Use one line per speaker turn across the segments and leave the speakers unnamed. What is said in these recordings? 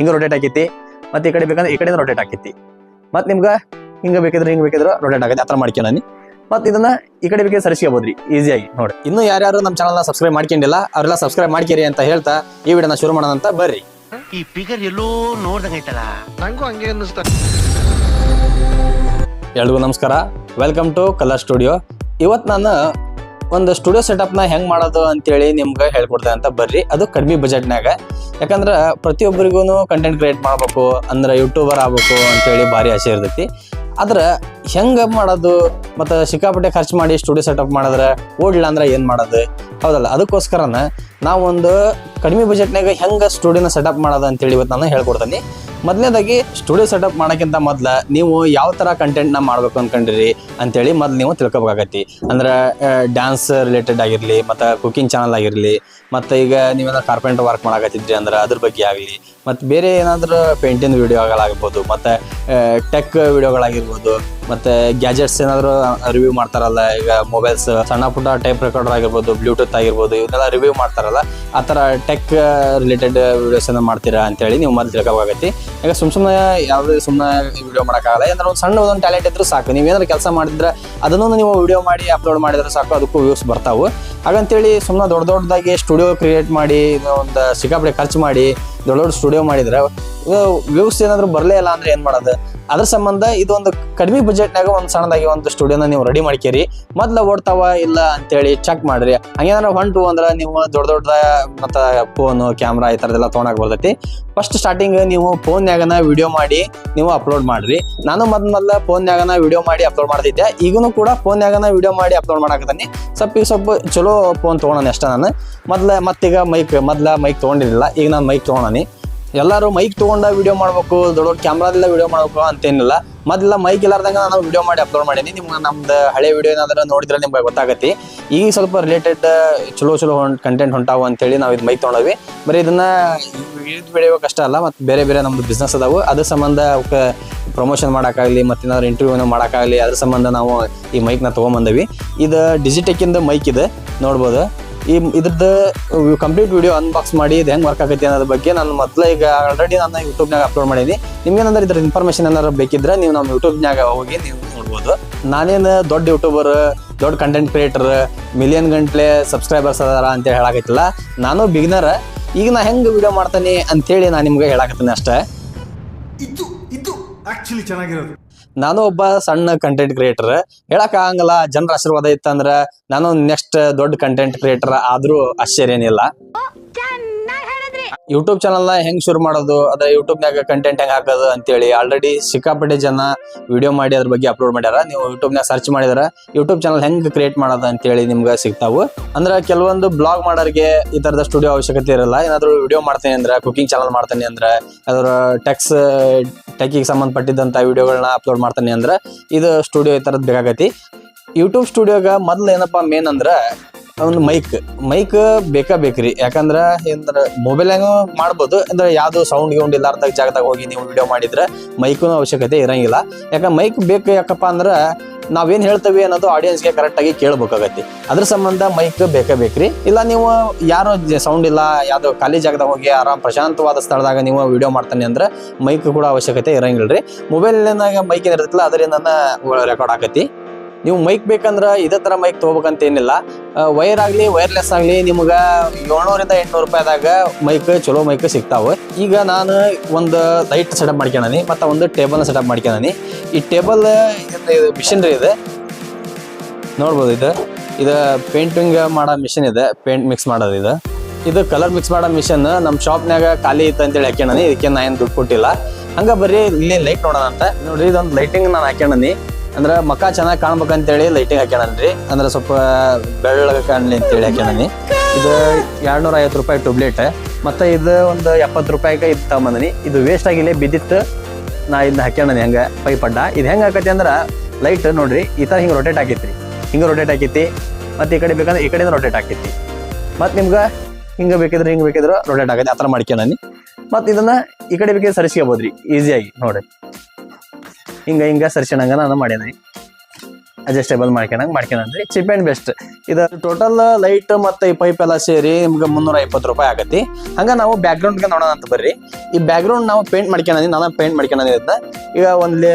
ಹಿಂಗ ರೊಟೇಟ್ ಆಕೈತಿ. ಮತ್ತೆ ಈ ಕಡೆ ಬೇಕಂದ್ರೆ ಈ ಕಡೆ ರೊಟೇಟ್ ಆಕೈತಿ. ಮತ್ತೆ ನಿಮ್ಗೆ ಹಿಂಗ ಬೇಕಿದ್ರೆ ಹಿಂಗ ಬೇಕಿದ್ರೆ ರೊಟೇಟ್ ಆಗೈತೆ ಆ ಥರ ಮಾಡ್ಕೊಂಡಿ ಮತ್ತೆ ಇದನ್ನ ಈ ಕಡೆ ಬೇಕಿದ್ರೆ ಸರಿಸ್ಕೋಬೋದ್ರಿ. ಈಸಿಯಾಗಿ ನೋಡಿ. ಇನ್ನು ಯಾರ್ಯಾರು ನಮ್ಮ ಚಾನಲ್ನ ಸಬ್ಸ್ಕ್ರೈಬ್ ಮಾಡ್ಕೊಂಡಿಲ್ಲ ಅವರೆಲ್ಲ ಸಬ್ಸ್ಕ್ರೈಬ್ ಮಾಡ್ಕೇರಿ ಅಂತ ಹೇಳ್ತಾ ಈ ವಿಡಿಯೋನ ಶುರು ಮಾಡೋಣ ಅಂತ ಬರ್ರಿ.
ಈ ಫಿಗರ್ ಎಲ್ಲೋ ನೋಡ್ದಂಗೈತಲ್ಲ
ನಂಗೂ ಹಂಗೆ ಅನ್ನಿಸ್ತಾ
ಎಲ್ರಿಗೂ ನಮಸ್ಕಾರ. ವೆಲ್ಕಮ್ ಟು ಕಲರ್ ಸ್ಟುಡಿಯೋ ಇವತ್ತು ನಾನು ಒಂದು ಸ್ಟುಡಿಯೋ ಸೆಟಪ್ನ ಹೆಂಗ್ ಮಾಡೋದು ಅಂತೇಳಿ ನಿಮ್ಗೆ ಹೇಳ್ಕೊಡ್ತೇನೆ ಅಂತ ಬರ್ರಿ. ಅದು ಕಡಿಮೆ ಬಜೆಟ್ನಾಗ ಯಾಕಂದ್ರೆ ಪ್ರತಿಯೊಬ್ಬರಿಗೂ ಕಂಟೆಂಟ್ ಕ್ರಿಯೇಟ್ ಮಾಡಬೇಕು, ಅಂದ್ರೆ ಯೂಟ್ಯೂಬರ್ ಆಗ್ಬೇಕು ಅಂತೇಳಿ ಭಾರಿ ಆಸೆ ಇರ್ತೈತಿ. ಆದ್ರೆ ಹೆಂಗ ಮಾಡೋದು ಮತ್ತು ಸಿಕ್ಕಾಪಟ್ಟೆ ಖರ್ಚು ಮಾಡಿ ಸ್ಟುಡಿಯೋ ಸೆಟಪ್ ಮಾಡಿದ್ರೆ ಓಡ್ಲಿಲ್ಲ ಅಂದ್ರೆ ಏನು ಮಾಡೋದು? ಹೌದಲ್ಲ, ಅದಕ್ಕೋಸ್ಕರನ ನಾವೊಂದು ಕಡಿಮೆ ಬಜೆಟ್ನಾಗ ಹೆಂಗೆ ಸ್ಟುಡಿಯೋನ ಸೆಟಪ್ ಮಾಡೋದು ಅಂತೇಳಿ ಇವತ್ತು ನಾನು ಹೇಳ್ಕೊಡ್ತೀನಿ. ಮೊದಲನೇದಾಗಿ ಸ್ಟುಡಿಯೋ ಸೆಟಪ್ ಮಾಡೋಕ್ಕಿಂತ ಮೊದ್ಲು ನೀವು ಯಾವ ಥರ ಕಂಟೆಂಟ್ನ ಮಾಡಬೇಕು ಅನ್ಕೊಂಡಿರಿ ಅಂತೇಳಿ ಮೊದ್ಲು ನೀವು ತಿಳ್ಕೊಬೇಕಾಗತ್ತಿ. ಅಂದ್ರೆ ಡ್ಯಾನ್ಸ್ ರಿಲೇಟೆಡ್ ಆಗಿರಲಿ, ಮತ್ತು ಕುಕಿಂಗ್ ಚಾನಲ್ ಆಗಿರಲಿ, ಮತ್ತು ಈಗ ನೀವೆಲ್ಲ ಕಾರ್ಪೆಂಟರ್ ವರ್ಕ್ ಮಾಡಕತ್ತಿದ್ರಿ ಅಂದ್ರೆ ಅದ್ರ ಬಗ್ಗೆ ಆಗಲಿ ಮತ್ತು ಬೇರೆ ಏನಾದರೂ ಪೇಂಟಿಂಗ್ ವಿಡಿಯೋಗಳಾಗಿರ್ಬೋದು ಮತ್ತು ಟೆಕ್ ವೀಡಿಯೋಗಳಾಗಿರ್ಬೋದು ಮತ್ತು ಗ್ಯಾಜೆಟ್ಸ್ ಏನಾದರೂ ರಿವ್ಯೂ ಮಾಡ್ತಾರಲ್ಲ, ಈಗ ಮೊಬೈಲ್ಸ್ ಸಣ್ಣ ಪುಟ್ಟ ಟೈಪ್ ರೆಕಾರ್ಡರ್ ಆಗಿರ್ಬೋದು ಬ್ಲೂಟೂತ್ ಆಗಿರ್ಬೋದು ಇವನ್ನೆಲ್ಲ ರಿವ್ಯೂ ಮಾಡ್ತಾರಲ್ಲ, ಆ ಥರ ಟೆಕ್ ರಿಲೇಟೆಡ್ ವಿಡಿಯೋಸ್ ಏನೋ ಮಾಡ್ತೀರಾ ಅಂತೇಳಿ ನೀವು ಮೊದಲು ತಿಳ್ಕೊಬೇಕಾಗತ್ತಿ. ಈಗ ಸುಮ್ ಸುಮ್ಮನೆ ಯಾವುದೇ ಸುಮ್ಮನೆ ವಿಡಿಯೋ ಮಾಡೋಕ್ಕಾಗಲ್ಲ, ಏನಾದ್ರು ಒಂದು ಸಣ್ಣ ಒಂದು ಟ್ಯಾಲೆಂಟ್ ಇದ್ದರೂ ಸಾಕು. ನೀವು ಏನಾದ್ರೂ ಕೆಲಸ ಮಾಡಿದ್ರೆ ಅದನ್ನು ನೀವು ವಿಡಿಯೋ ಮಾಡಿ ಅಪ್ಲೋಡ್ ಮಾಡಿದ್ರೆ ಸಾಕು, ಅದಕ್ಕೂ ವ್ಯೂಸ್ ಬರ್ತಾವೆ. ಹಾಗಂತೇಳಿ ಸುಮ್ಮನೆ ದೊಡ್ಡ ದೊಡ್ಡದಾಗಿ ಸ್ಟುಡಿಯೋ ಕ್ರಿಯೇಟ್ ಮಾಡಿ ಒಂದು ಸಿಕ್ಕಾಪಟ್ಟೆ ಖರ್ಚು ಮಾಡಿ ದೊಡ್ಡ ದೊಡ್ಡ ಸ್ಟುಡಿಯೋ ಮಾಡಿದ್ರೆ ವ್ಯೂಸ್ ಏನಾದ್ರು ಬರಲೇ ಇಲ್ಲ ಅಂದ್ರೆ ಏನ್ ಮಾಡೋದು? ಅದ್ರ ಸಂಬಂಧ ಇದೊಂದು ಕಡಿಮೆ ಬಜೆಟ್ನಾಗ ಒಂದು ಸಣ್ಣದಾಗಿ ಒಂದು ಸ್ಟುಡಿಯೋನ ನೀವು ರೆಡಿ ಮಾಡ್ಕೇರಿ. ಮೊದ್ಲ ಓಡ್ತಾವ ಇಲ್ಲ ಅಂತೇಳಿ ಚೆಕ್ ಮಾಡ್ರಿ. ಹಂಗೇನಾರ ಹೊಂಟು ಅಂದ್ರೆ ನೀವು ದೊಡ್ಡ ದೊಡ್ಡ ಮತ್ತ ಫೋನು ಕ್ಯಾಮ್ರಾ ಈ ಥರದ್ದೆಲ್ಲ ತೊಗೊಂಡಾಗ ಬರ್ತೈತಿ ಫಸ್ಟ್ ಸ್ಟಾರ್ಟಿಂಗ್ ನೀವು ಫೋನ್ಯಾಗನ ವಿಡಿಯೋ ಮಾಡಿ ನೀವು ಅಪ್ಲೋಡ್ ಮಾಡ್ರಿ. ನಾನು ಮೊದ್ ಮೊದ್ಲ ಫೋನ್ಯಾಗನ ವಿಡಿಯೋ ಮಾಡಿ ಅಪ್ಲೋಡ್ ಮಾಡ್ತಿದ್ದೆ. ಈಗನು ಕೂಡ ಫೋನ್ಯಾಗನ ವಿಡಿಯೋ ಮಾಡಿ ಅಪ್ಲೋಡ್ ಮಾಡಾಕತ್ತೀನಿ. ಸ್ವಲ್ಪ ಈಗ ಸ್ವಲ್ಪ ಚಲೋ ಫೋನ್ ತೊಗೊಳೋಣ ಅಷ್ಟ ನಾನು. ಮೊದ್ಲ ಮತ್ತೀಗ ಮೈಕ್ ಮೊದ್ಲ ಮೈಕ್ ತೊಗೊಂಡಿರಲಿಲ್ಲ. ಈಗ ನಾನು ಮೈಕ್ ತೊಗೊಳನಿ ಎಲ್ಲರೂ ಮೈಕ್ ತೊಗೊಂಡ ವಿಡಿಯೋ ಮಾಡಬೇಕು ದೊಡ್ಡ ದೊಡ್ಡ ಕ್ಯಾಮ್ರಾದೆಲ್ಲ ವಿಡಿಯೋ ಮಾಡಬೇಕು ಅಂತೇನಿಲ್ಲ. ಮೊದಲ ಮೈಕ್ ಇಲ್ಲಾರ್ದಂಗೆ ನಾನು ವಿಡಿಯೋ ಮಾಡಿ ಅಪ್ಲೋಡ್ ಮಾಡೀನಿ. ನಿಮ್ಗೆ ನಮ್ದು ಹಳೆ ವಿಡಿಯೋ ಏನಾದರೂ ನೋಡಿದ್ರೆ ನಿಮ್ಗೆ ಗೊತ್ತಾಗತ್ತೆ. ಈ ಸ್ವಲ್ಪ ರಿಲೇಟೆಡ್ ಚಲೋ ಚಲೋ ಕಂಟೆಂಟ್ ಹೊಂಟಾವು ಅಂತೇಳಿ ನಾವು ಇದು ಮೈಕ್ ತೊಗೊಂಡವಿ. ಬರೀ ಇದನ್ನ ಇದು ಕಷ್ಟ ಅಲ್ಲ, ಮತ್ತು ಬೇರೆ ಬೇರೆ ನಮ್ದು ಬಿಸ್ನೆಸ್ ಅದಾವು. ಅದ್ರ ಸಂಬಂಧ ಅವಕ್ಕೆ ಪ್ರಮೋಷನ್ ಮಾಡೋಕ್ಕಾಗಲಿ, ಮತ್ತು ಏನಾದ್ರು ಇಂಟರ್ವ್ಯೂನ ಮಾಡೋಕ್ಕಾಗಲಿ, ಅದ್ರ ಸಂಬಂಧ ನಾವು ಈ ಮೈಕ್ನ ತೊಗೊಂಬಂದವಿ. ಇದು ಡಿಜಿಟೆಕಿಂದ ಮೈಕ್ ಇದೆ, ನೋಡ್ಬೋದು. ಈ ಇದ್ರದ್ದು ಕಂಪ್ಲೀಟ್ ವಿಡಿಯೋ ಅನ್ಬಾಕ್ಸ್ ಮಾಡಿ ಇದು ಹೆಂಗೆ ವರ್ಕ್ ಆಗುತ್ತೆ ಅನ್ನೋದ್ರ ಬಗ್ಗೆ ನಾನು ಮೊದಲು ಈಗ ಆಲ್ರೆಡಿ ನಾನು ಯೂಟ್ಯೂಬ್ನಾಗ ಅಪ್ಲೋಡ್ ಮಾಡೀನಿ. ನಿಮ್ಗೇನಾದ್ರೆ ಇದ್ರ ಇನ್ಫಾರ್ಮೇಷನ್ ಏನಾದ್ರು ಬೇಕಿದ್ರೆ ನೀವು ನಮ್ಮ ಯೂಟ್ಯೂಬ್ನಾಗ ಹೋಗಿ ನೀವು ನೋಡ್ಬೋದು. ನಾನೇನು ದೊಡ್ಡ ಯೂಟ್ಯೂಬರ್ ದೊಡ್ಡ ಕಂಟೆಂಟ್ ಕ್ರಿಯೇಟರ್ ಮಿಲಿಯನ್ ಗಂಟ್ಲೆ ಸಬ್ಸ್ಕ್ರೈಬರ್ಸ್ ಅದಾರ ಅಂತ ಹೇಳಾಕೈತಿಲ್ಲ ನಾನು ಬಿಗಿನರ್ ಈಗ ನಾ ಹೆಂಗೆ ವಿಡಿಯೋ ಮಾಡ್ತೀನಿ ಅಂತೇಳಿ ನಾನು ನಿಮ್ಗೆ ಹೇಳಾಕತ್ತೀನಿ ಅಷ್ಟೇ.
ಆಕ್ಚುಲಿ ಚೆನ್ನಾಗಿರೋದು.
ನಾನು ಒಬ್ಬ ಸಣ್ಣ ಕಂಟೆಂಟ್ ಕ್ರಿಯೇಟರ್ ಹೇಳಕ್ ಆಗಂಗಿಲ್ಲ ಜನರ ಆಶೀರ್ವಾದ ಇತ್ತಂದ್ರ ನಾನು ನೆಕ್ಸ್ಟ್ ದೊಡ್ಡ ಕಂಟೆಂಟ್ ಕ್ರಿಯೇಟರ್ ಆದ್ರೂ ಆಶ್ಚರ್ಯ ಏನಿಲ್ಲ ಚಾನಲ್ನ ಹೆಂಗ್ ಶುರು ಮಾಡೋದು? ಅದ್ರ ಯೂಟ್ಯೂಬ್ನಾಗ ಕಂಟೆಂಟ್ ಹೆಂಗ್ ಹಾಕೋದು ಅಂತೇಳಿ ಆಲ್ರೆಡಿ ಸಿಕ್ಕಾಪಟ್ಟೆ ಜನ ವಿಡಿಯೋ ಮಾಡಿ ಅದ್ರ ಬಗ್ಗೆ ಅಪ್ಲೋಡ್ ಮಾಡ್ಯಾರ. ನೀವು ಯೂಟ್ಯೂಬ್ನಾಗ ಸರ್ಚ್ ಮಾಡಿದ್ರ ಯೂಟ್ಯೂಬ್ ಚಾನಲ್ ಹೆಂಗ್ ಕ್ರಿಯೇಟ್ ಮಾಡೋದು ಅಂತೇಳಿ ನಿಮ್ಗೆ ಸಿಗ್ತಾವು. ಅಂದ್ರ ಕೆಲವೊಂದು ಬ್ಲಾಗ್ ಮಾಡೋರಿಗೆ ಈ ತರದ ಸ್ಟುಡಿಯೋ ಅವಶ್ಯಕತೆ ಇರಲ್ಲ. ಏನಾದ್ರು ವಿಡಿಯೋ ಮಾಡ್ತೇನೆ ಅಂದ್ರೆ ಕುಕಿಂಗ್ ಚಾನಲ್ ಮಾಡ್ತೇನೆ ಅಂದ್ರೆ ಅದ್ರ ಟೆಕ್ಸ್ ಟೆಕ್ಕಿಗೆ ಸಂಬಂಧಪಟ್ಟಿದ್ದಂತ ವಿಡಿಯೋಗಳನ್ನ ಅಪ್ಲೋಡ್ ಮಾಡ್ತೇನೆ ಅಂದ್ರೆ, ಇದು ಸ್ಟುಡಿಯೋ ಈ ತರದ್ ಬೇಕಾಗೈತಿ. ಯೂಟ್ಯೂಬ್ ಸ್ಟುಡಿಯೋಗ ಮೊದ್ಲು ಏನಪ್ಪ ಮೇನ್ ಅಂದ್ರೆ ಒಂದು ಮೈಕ್ ಮೈಕ್ ಬೇಕಾ ಬೇಕ್ರಿ. ಯಾಕಂದ್ರ ಏನಂದ್ರ ಮೊಬೈಲ್ನಾಗ ಮಾಡ್ಬೋದು? ಅಂದ್ರೆ ಯಾವ್ದು ಸೌಂಡ್ ಗೌಂಡ್ ಇಲ್ಲಾರ್ದಾಗ ಜಾಗದಾಗ ಹೋಗಿ ನೀವು ವಿಡಿಯೋ ಮಾಡಿದ್ರೆ ಮೈಕೂ ಅವಶ್ಯಕತೆ ಇರಂಗಿಲ್ಲ. ಯಾಕಂದ್ರೆ ಮೈಕ್ ಬೇಕು ಯಾಕಪ್ಪ ಅಂದ್ರ ನಾವೇನ್ ಹೇಳ್ತೇವೆ ಅನ್ನೋದು ಆಡಿಯನ್ಸ್ಗೆ ಕರೆಕ್ಟ್ ಆಗಿ ಕೇಳ್ಬೇಕಾಗತ್ತಿ. ಅದ್ರ ಸಂಬಂಧ ಮೈಕ್ ಬೇಕೇ ಬೇಕ್ರಿ. ಇಲ್ಲ ನೀವು ಯಾರು ಸೌಂಡ್ ಇಲ್ಲ, ಯಾವ್ದೋ ಖಾಲಿ ಜಾಗದಾಗ ಹೋಗಿ ಆರಾಮ್ ಪ್ರಶಾಂತವಾದ ಸ್ಥಳದಾಗ ನೀವು ವಿಡಿಯೋ ಮಾಡ್ತಾನೆ ಅಂದ್ರೆ ಮೈಕ್ ಕೂಡ ಅವಶ್ಯಕತೆ ಇರಂಗಿಲ್ರಿ. ಮೊಬೈಲ್ನಾಗ ಮೈಕ್ ಏನಿರ್ತಲ್ಲ ಅದರಿಂದ ರೆಕಾರ್ಡ್ ಆಕತಿ. ನೀವು ಮೈಕ್ ಬೇಕಂದ್ರೆ ಇದೇ ತರ ಮೈಕ್ ತೊಗೋಬೇಕಂತ ಏನಿಲ್ಲ. ವೈರ್ ಆಗಲಿ ವೈರ್ಲೆಸ್ ಆಗಲಿ ನಿಮ್ಗೆ ಏಳ್ನೂರಿಂದ ಎಂಟುನೂರು ರೂಪಾಯಿದಾಗ ಮೈಕ್ ಚಲೋ ಮೈಕ್ ಸಿಗ್ತಾವೆ. ಈಗ ನಾನು ಒಂದು ಲೈಟ್ ಸೆಟಪ್ ಮಾಡ್ಕೊಂಡನಿ ಮತ್ತು ಒಂದು ಟೇಬಲ್ ಸೆಟಪ್ ಮಾಡ್ಕೊಂಡಿ ಈ ಟೇಬಲ್ ಮಿಷಿನ್ರಿ ಇದೆ ನೋಡ್ಬೋದು ಇದು. ಇದು ಪೇಂಟಿಂಗ್ ಮಾಡೋ ಮಿಷಿನ್ ಇದೆ ಪೇಂಟ್ ಮಿಕ್ಸ್ ಮಾಡೋದು ಇದು. ಇದು ಕಲರ್ ಮಿಕ್ಸ್ ಮಾಡೋ ಮಿಷನ್ ನಮ್ಮ ಶಾಪ್ನಾಗ ಖಾಲಿ ಇತ್ತು ಅಂತೇಳಿ ಹಾಕ್ಯಾಣನಿ ಇದಕ್ಕೆ ನಾ ಏನು ದುಡ್ಡು ಕೊಟ್ಟಿಲ್ಲ. ಹಂಗ ಬರ್ರಿ, ಇಲ್ಲಿ ಲೈಟ್ ನೋಡೋಣ ಅಂತ. ನೋಡ್ರಿ, ಇದೊಂದು ಲೈಟಿಂಗ್ ನಾನು ಹಾಕ್ಯಾಣನಿ ಅಂದ್ರೆ ಮಕ ಚೆನ್ನಾಗಿ ಕಾಣ್ಬೇಕಂತೇಳಿ ಲೈಟಿಂಗ್ ಹಾಕ್ಯಾಣನ್ರಿ ಅಂದ್ರೆ ಸ್ವಲ್ಪ ಬೆಳ್ಳಗೆ ಕಾಣಲಿ ಅಂತೇಳಿ ಹಾಕ್ಯಾನಿ ಇದು ಎರಡ್ನೂರ ಐವತ್ತು ರೂಪಾಯಿ ಟ್ಯೂಬ್ಲೆಟ್ ಮತ್ತೆ ಇದು ಒಂದು ಎಪ್ಪತ್ತು ರೂಪಾಯಿಗೆ ಇದು ತಗೊಂಬಂದಿನಿ. ಇದು ವೇಸ್ಟ್ ಆಗಿಲ್ಲ ಬಿದ್ದಿತ್ತು ನಾ ಇದನ್ನ ಹಾಕ್ಯಾನಿ ಹಂಗೆ ಪೈಪ್ ಅಡ್ಡ ಇದು ಹೆಂಗೆ ಹಾಕತಿ ಅಂದ್ರೆ ಲೈಟ್ ನೋಡ್ರಿ, ಈ ಥರ ಹಿಂಗೆ ರೊಟೇಟ್ ಆಕೈತಿ ಹಿಂಗೆ ರೊಟೇಟ್ ಆಕೈತಿ. ಮತ್ತೆ ಈ ಕಡೆ ಬೇಕಂದ್ರೆ ಈ ಕಡೆಯಿಂದ ರೊಟೇಟ್ ಆಕೈತಿ. ಮತ್ತೆ ನಿಮ್ಗೆ ಹಿಂಗೆ ಬೇಕಿದ್ರೆ ಹಿಂಗೆ ಬೇಕಿದ್ರೆ ರೊಟೇಟ್ ಆಗೈತಿ ಆ ಥರ ಮತ್ತೆ ಇದನ್ನ ಈ ಕಡೆ ಬೇಕಿದ್ರೆ ಸರಿಸ್ಕೋಬೋದ್ರಿ ಈಸಿಯಾಗಿ ನೋಡ್ರಿ. ಹಿಂಗ ಹಿಂಗ ಸರಿಸಣಂಗ ನಾನು ಮಾಡೇನಿ ಅಡ್ಜಸ್ಟೇಬಲ್ ಮಾಡ್ಕೊಂಡಂಗೆ ಮಾಡ್ಕೊಂಡ್ರಿ ಚೀಪ್ ಆ್ಯಂಡ್ ಬೆಸ್ಟ್ ಇದು ಟೋಟಲ್ ಲೈಟ್ ಮತ್ತು ಈ ಪೈಪ್ ಎಲ್ಲ ಸೇರಿ ನಿಮ್ಗೆ ಮುನ್ನೂರ ಇಪ್ಪತ್ತು ರೂಪಾಯಿ ಆಗತ್ತೆ. ಹಂಗೆ ನಾವು ಬ್ಯಾಕ್ಗ್ರೌಂಡ್ಗೆ ನೋಡೋಣ ಅಂತ ಬರ್ರಿ. ಈ ಬ್ಯಾಕ್ಗ್ರೌಂಡ್ ನಾವು ಪೇಂಟ್ ಮಾಡ್ಕೊಂಡಿ ನಾನು ಪೇಂಟ್ ಮಾಡ್ಕೊಂಡಿ ಈಗ ಒಂದು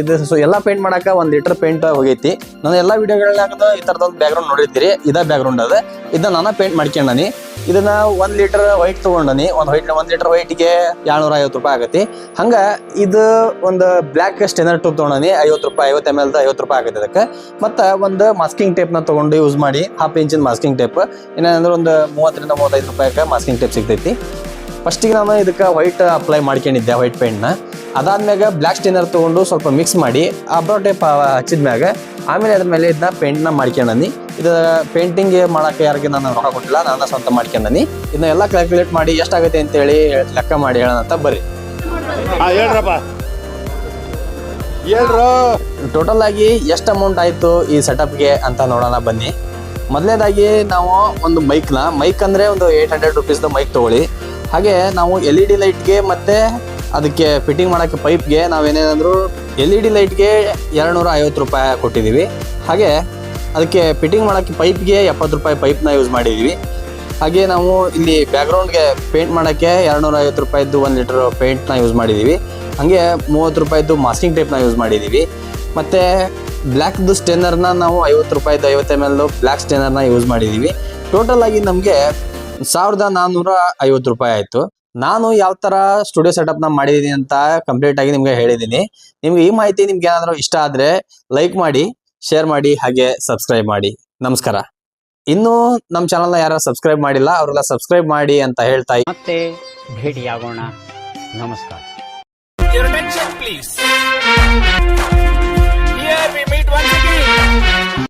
ಇದು ಸೊ ಎಲ್ಲ ಪೇಂಟ್ ಮಾಡೋಕೆ ಒಂದು ಲೀಟರ್ ಪೇಂಟ್ ಹೋಗೈತಿ. ನಾನು ಎಲ್ಲ ವಿಡಿಯೋಗಳಾಗ ಈ ಥರದೊಂದು ಬ್ಯಾಕ್ಗ್ರೌಂಡ್ ನೋಡಿರ್ತೀರಿ, ಇದೇ ಬ್ಯಾಕ್ಗ್ರೌಂಡ್ ಅದ. ಇದನ್ನ ನಾನು ಪೇಂಟ್ ಮಾಡ್ಕೊಂಡನಿ ಇದನ್ನ ಒಂದ್ ಲೀಟರ್ ವೈಟ್ ತಗೊಂಡನಿ. ಒಂದ್ ವೈಟ್ ಒಂದ್ ಲೀಟರ್ ವೈಟ್ಗೆ ಏಳ್ನೂರ ಐವತ್ತು ರೂಪಾಯಿ ಆಗತ್ತೆ ಹಂಗ ಇದು ಒಂದು ಬ್ಲ್ಯಾಕ್ ಸ್ಟೆನರ್ ಟೂಬ್ ತಗೊಂಡನಿ. ಐವತ್ತು ರೂಪಾಯಿ, ಐವತ್ತು ಎಂ ಎಲ್ ಐವತ್ತು ರೂಪಾಯಿ ಆಗತ್ತೆ ಅದಕ್ಕೆ ಮತ್ತ ಒಂದು ಮಾಸ್ಕಿಂಗ್ ಟೇಪ್ನ ತಗೊಂಡು ಯೂಸ್ ಮಾಡಿ. ಹಾಫ್ ಇಂಚಿನ ಮಾಸ್ಕಿಂಗ್ ಟೇಪ್ ಏನಂದ್ರೆ ಒಂದು ಮೂವತ್ತರಿಂದ ಮೂವತ್ತೈದು ರೂಪಾಯಿಗೆ ಮಾಸ್ಕಿಂಗ್ ಟೇಪ್ ಸಿಗ್ತೈತಿ. ಫಸ್ಟಿಗೆ ನಾನು ಇದಕ್ಕೆ ವೈಟ್ ಅಪ್ಲೈ ಮಾಡ್ಕೊಂಡಿದ್ದೆ ವೈಟ್ ಪೇಂಟ್ನ ಅದಾದ್ಮ್ಯಾಗ ಬ್ಲ್ಯಾಕ್ ಸ್ಟೈನರ್ ತಗೊಂಡು ಸ್ವಲ್ಪ ಮಿಕ್ಸ್ ಮಾಡಿ ಅಬ್ರೋ ಟೇಪ್ ಹಚ್ಚಿದ್ಮ್ಯಾಗ ಆಮೇಲೆ ಅದ್ರ ಮೇಲೆ ಇದನ್ನ ಪೇಂಟ್ನ ಮಾಡ್ಕೊಂಡನಿ. ಇದು ಪೇಂಟಿಂಗ್ ಮಾಡಕ್ಕೆ ಯಾರಿಗೆ ನಾನು ರೊಕ್ಕ ಕೊಟ್ಟಿಲ್ಲ ನಾನು ಸ್ವಂತ ಮಾಡ್ಕೊಂಡನಿ. ಇದನ್ನ ಎಲ್ಲ ಕ್ಯಾಲ್ಕುಲೇಟ್ ಮಾಡಿ ಎಷ್ಟಾಗುತ್ತೆ ಅಂತೇಳಿ ಲೆಕ್ಕ ಮಾಡಿ ಹೇಳೋಣ ಅಂತ ಬರ್ರಿ.
ಹೇಳ್ರಪ್ಪ. ಹೇಳ್ರು.
ಟೋಟಲ್ ಆಗಿ ಎಷ್ಟು ಅಮೌಂಟ್ ಆಯಿತು ಈ ಸೆಟಪ್ಗೆ ಅಂತ ನೋಡೋಣ ಬನ್ನಿ. ಮೊದಲನೇದಾಗಿ ನಾವು ಒಂದು ಮೈಕ್ನ ಮೈಕ್ ಅಂದ್ರೆ ಒಂದು ಏಟ್ ಹಂಡ್ರೆಡ್ ರುಪೀಸ್ದು ಮೈಕ್ ತೊಗೊಳ್ಳಿ. ಹಾಗೆ ನಾವು ಎಲ್ ಇ ಡಿ ಲೈಟ್ಗೆ ಮತ್ತೆ ಅದಕ್ಕೆ ಫಿಟ್ಟಿಂಗ್ ಮಾಡೋಕ್ಕೆ ಪೈಪ್ಗೆ ನಾವೇನೇನಂದ್ರು ಎಲ್ ಇ ಡಿ ಲೈಟ್ಗೆ ಎರಡುನೂರ ಐವತ್ತು ರೂಪಾಯಿ ಕೊಟ್ಟಿದ್ದೀವಿ ಹಾಗೆ ಅದಕ್ಕೆ ಫಿಟ್ಟಿಂಗ್ ಮಾಡೋಕ್ಕೆ ಪೈಪ್ಗೆ ಎಪ್ಪತ್ತು ರೂಪಾಯಿ ಪೈಪ್ನ ಯೂಸ್ ಮಾಡಿದ್ದೀವಿ ಹಾಗೆ ನಾವು ಇಲ್ಲಿ ಬ್ಯಾಕ್ಗ್ರೌಂಡ್ಗೆ ಪೇಂಟ್ ಮಾಡೋಕ್ಕೆ ಎರಡುನೂರ ಐವತ್ತು ರೂಪಾಯಿದ್ದು ಒಂದು ಲೀಟ್ರ್ ಪೇಂಟ್ನ ಯೂಸ್ ಮಾಡಿದ್ದೀವಿ ಹಾಗೆ ಮೂವತ್ತು ರೂಪಾಯಿದ್ದು ಮಾಸ್ಕಿಂಗ್ ಟೇಪ್ನ ಯೂಸ್ ಮಾಡಿದ್ದೀವಿ ಮತ್ತು ಬ್ಲ್ಯಾಕ್ದು ಸ್ಟೇನರ್ನ ನಾವು ಐವತ್ತು ರೂಪಾಯಿದ್ದು ಐವತ್ತು ಎಂ ಎಲ್ ಬ್ಲ್ಯಾಕ್ ಸ್ಟೇನರ್ನ ಯೂಸ್ ಮಾಡಿದ್ದೀವಿ ಟೋಟಲ್ ಆಗಿ ನಮಗೆ ಸಾವಿರದ ನಾನ್ನೂರ ಐವತ್ತು ರೂಪಾಯಿ ಆಯಿತು. ನಾನು ಯಾವ ತರ ಸ್ಟುಡಿಯೋ ಸೆಟಪ್ನ ಮಾಡಿದೀನಿ ಅಂತ ಕಂಪ್ಲೀಟ್ ಆಗಿ ನಿಮ್ಗೆ ಹೇಳಿದೀನಿ ನಿಮ್ಗೆ ಈ ಮಾಹಿತಿ ನಿಮ್ಗೆ ಏನಾದರೂ ಇಷ್ಟ ಆದ್ರೆ ಲೈಕ್ ಮಾಡಿ ಶೇರ್ ಮಾಡಿ ಹಾಗೆ ಸಬ್ಸ್ಕ್ರೈಬ್ ಮಾಡಿ. ನಮಸ್ಕಾರ. ಇನ್ನು ನಮ್ಮ ಚಾನಲ್ನ ಯಾರು ಸಬ್ಸ್ಕ್ರೈಬ್ ಮಾಡಿಲ್ಲ ಅವರೆಲ್ಲ ಸಬ್ಸ್ಕ್ರೈಬ್ ಮಾಡಿ ಅಂತ ಹೇಳ್ತಾ
ಮತ್ತೆ ಭೇಟಿಯಾಗೋಣ. ನಮಸ್ಕಾರ.
Your attention, please. Here we meet once again.